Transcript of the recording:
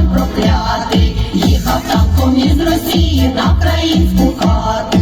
проклятий, їхав танком із Росії на українську хату.